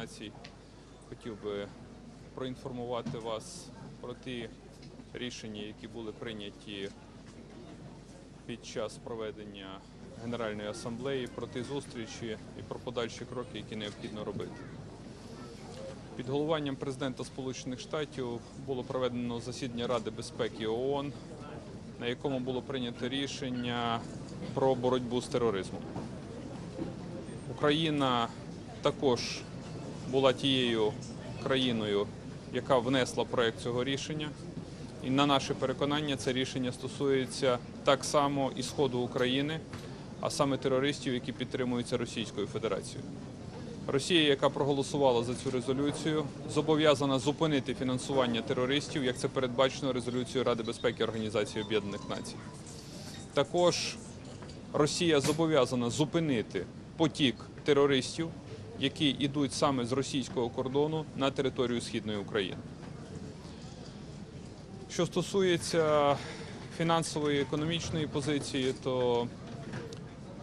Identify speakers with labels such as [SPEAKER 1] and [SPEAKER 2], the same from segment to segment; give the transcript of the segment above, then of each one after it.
[SPEAKER 1] Націй. Хотів би проінформувати вас про ті рішення, які були прийняті під час проведення Генеральної асамблеї, про ті зустрічі і про подальші кроки, які необхідно робити. Під головуванням президента Сполучених Штатів було проведено засідання Ради безпеки ООН, на якому було прийнято рішення про боротьбу з тероризмом. Україна також була тією країною, яка внесла проект цього рішення. І на наше переконання, це рішення стосується так само і сходу України, а саме терористів, які підтримуються Російською Федерацією. Росія, яка проголосувала за цю резолюцію, зобов'язана зупинити фінансування терористів, як це передбачено резолюцією Ради безпеки Організації Об'єднаних Націй. Також Росія зобов'язана зупинити потік терористів, які йдуть саме з російського кордону на територію східної України. Що стосується фінансової економічної позиції, то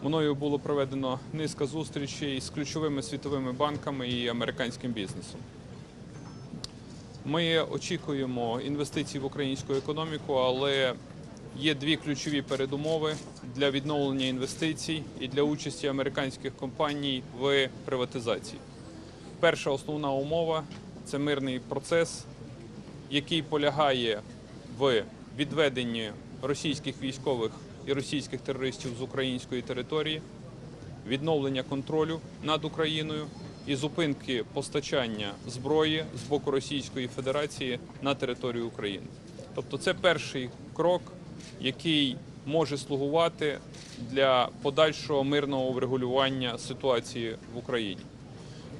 [SPEAKER 1] мною було проведено низка зустрічей з ключовими світовими банками і американським бізнесом. Ми очікуємо інвестицій в українську економіку, але є дві ключові передумови для відновлення інвестицій і для участі американських компаній в приватизації. Перша основна умова це мирний процес, який полягає в відведенні російських військових і російських терористів з української території, відновлення контролю над Україною і зупинки постачання зброї з боку Російської Федерації на територію України. Тобто, це перший крок, який може слугувати для подальшого мирного врегулювання ситуації в Україні.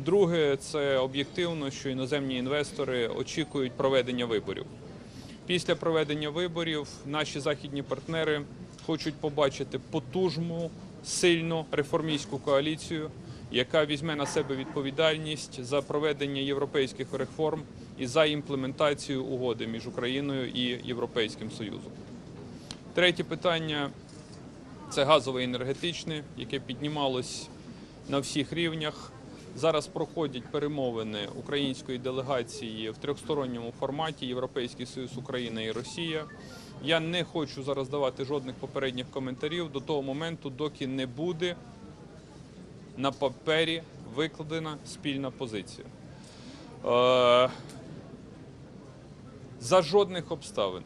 [SPEAKER 1] Друге, це об'єктивно, що іноземні інвестори очікують проведення виборів. Після проведення виборів наші західні партнери хочуть побачити потужну, сильну реформістську коаліцію, яка візьме на себе відповідальність за проведення європейських реформ і за імплементацію угоди між Україною і Європейським Союзом. Третє питання це газове енергетичне, яке піднімалось на всіх рівнях. Зараз проходять перемовини української делегації в трьохсторонньому форматі Європейський Союз, Україна і Росія. Я не хочу зараз давати жодних попередніх коментарів до того моменту, доки не буде на папері викладена спільна позиція. Е, за жодних обставин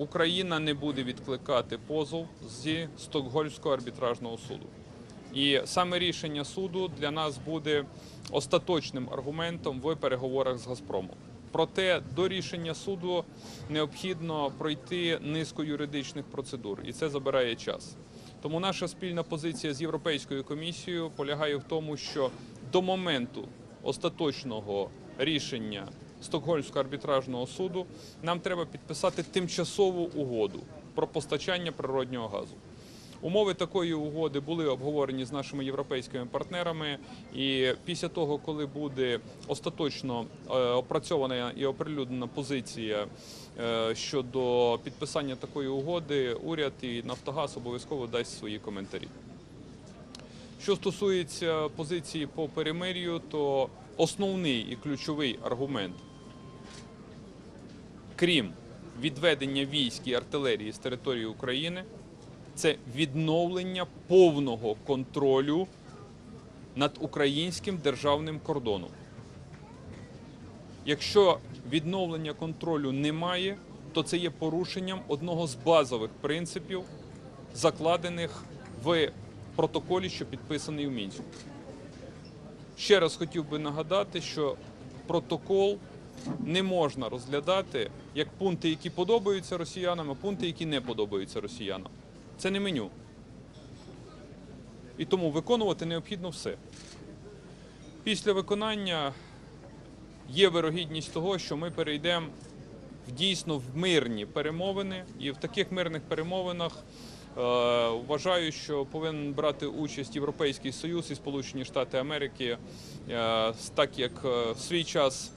[SPEAKER 1] Україна не буде відкликати позов зі Стокгольмського арбітражного суду. І саме рішення суду для нас буде остаточним аргументом в переговорах з Газпромом. Проте до рішення суду необхідно пройти низку юридичних процедур, і це забирає час. Тому наша спільна позиція з Європейською комісією полягає в тому, що до моменту остаточного рішення Стокгольмського арбітражного суду нам треба підписати тимчасову угоду про постачання природнього газу. Умови такої угоди були обговорені з нашими європейськими партнерами, і після того, коли буде остаточно е, опрацьована і оприлюднена позиція е, щодо підписання такої угоди, уряд і Нафтогаз обов'язково дасть свої коментарі. Що стосується позиції по перемир'ю, то основний і ключовий аргумент, крім відведення військ і артилерії з території України, це відновлення повного контролю над українським державним кордоном. Якщо відновлення контролю немає, то це є порушенням одного з базових принципів, закладених в протоколі, що підписаний в Мінську. Ще раз хотів би нагадати, що протокол не можна розглядати як пункти, які подобаються росіянам, а пункти, які не подобаються росіянам. Це не меню. І тому виконувати необхідно все. Після виконання є вирогідність того, що ми перейдемо в дійсно в мирні перемовини, і в таких мирних перемовинах е, вважаю, що повинен брати участь Європейський Союз і Сполучені Штати Америки, е, так як е, в свій час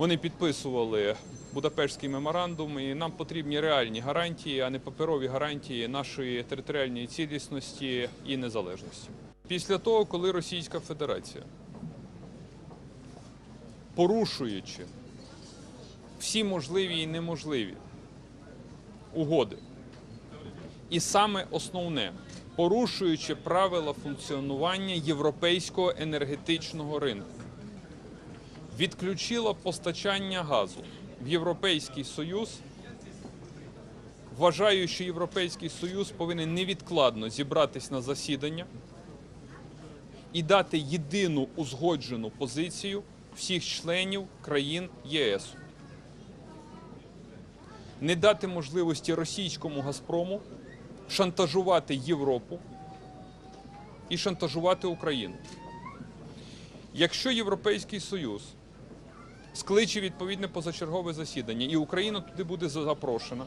[SPEAKER 1] вони підписували Будапештський меморандум, і нам потрібні реальні гарантії, а не паперові гарантії нашої територіальної цілісності і незалежності. Після того, коли Російська Федерація порушуючи всі можливі і неможливі угоди. І саме основне, порушуючи правила функціонування європейського енергетичного ринку, відключила постачання газу в Європейський Союз. Вважаю, що Європейський Союз повинен невідкладно зібратись на засідання і дати єдину узгоджену позицію всіх членів країн ЄС. Не дати можливості російському Газпрому шантажувати Європу і шантажувати Україну. Якщо Європейський Союз скличе відповідне позачергове засідання, і Україна туди буде запрошена,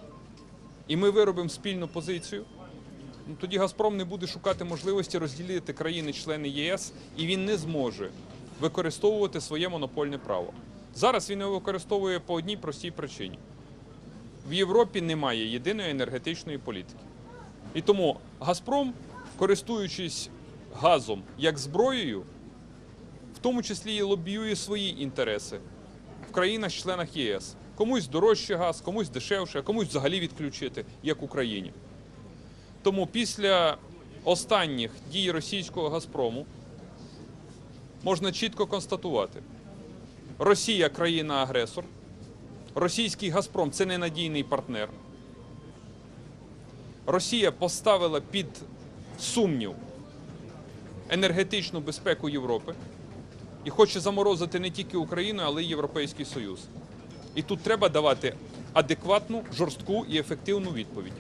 [SPEAKER 1] і ми виробимо спільну позицію, ну, тоді Газпром не буде шукати можливості розділити країни-члени ЄС, і він не зможе використовувати своє монопольне право. Зараз він його використовує по одній простій причині: в Європі немає єдиної енергетичної політики. І тому Газпром, користуючись газом як зброєю, в тому числі і лобіює свої інтереси країнах-членах ЄС. Комусь дорожче газ, комусь дешевше, комусь взагалі відключити, як Україні. Тому після останніх дій російського Газпрому можна чітко констатувати: Росія країна-агресор, російський Газпром це ненадійний партнер. Росія поставила під сумнів енергетичну безпеку Європи і хоче заморозити не тільки Україну, але й Європейський Союз. І тут треба давати адекватну, жорстку і ефективну відповідь.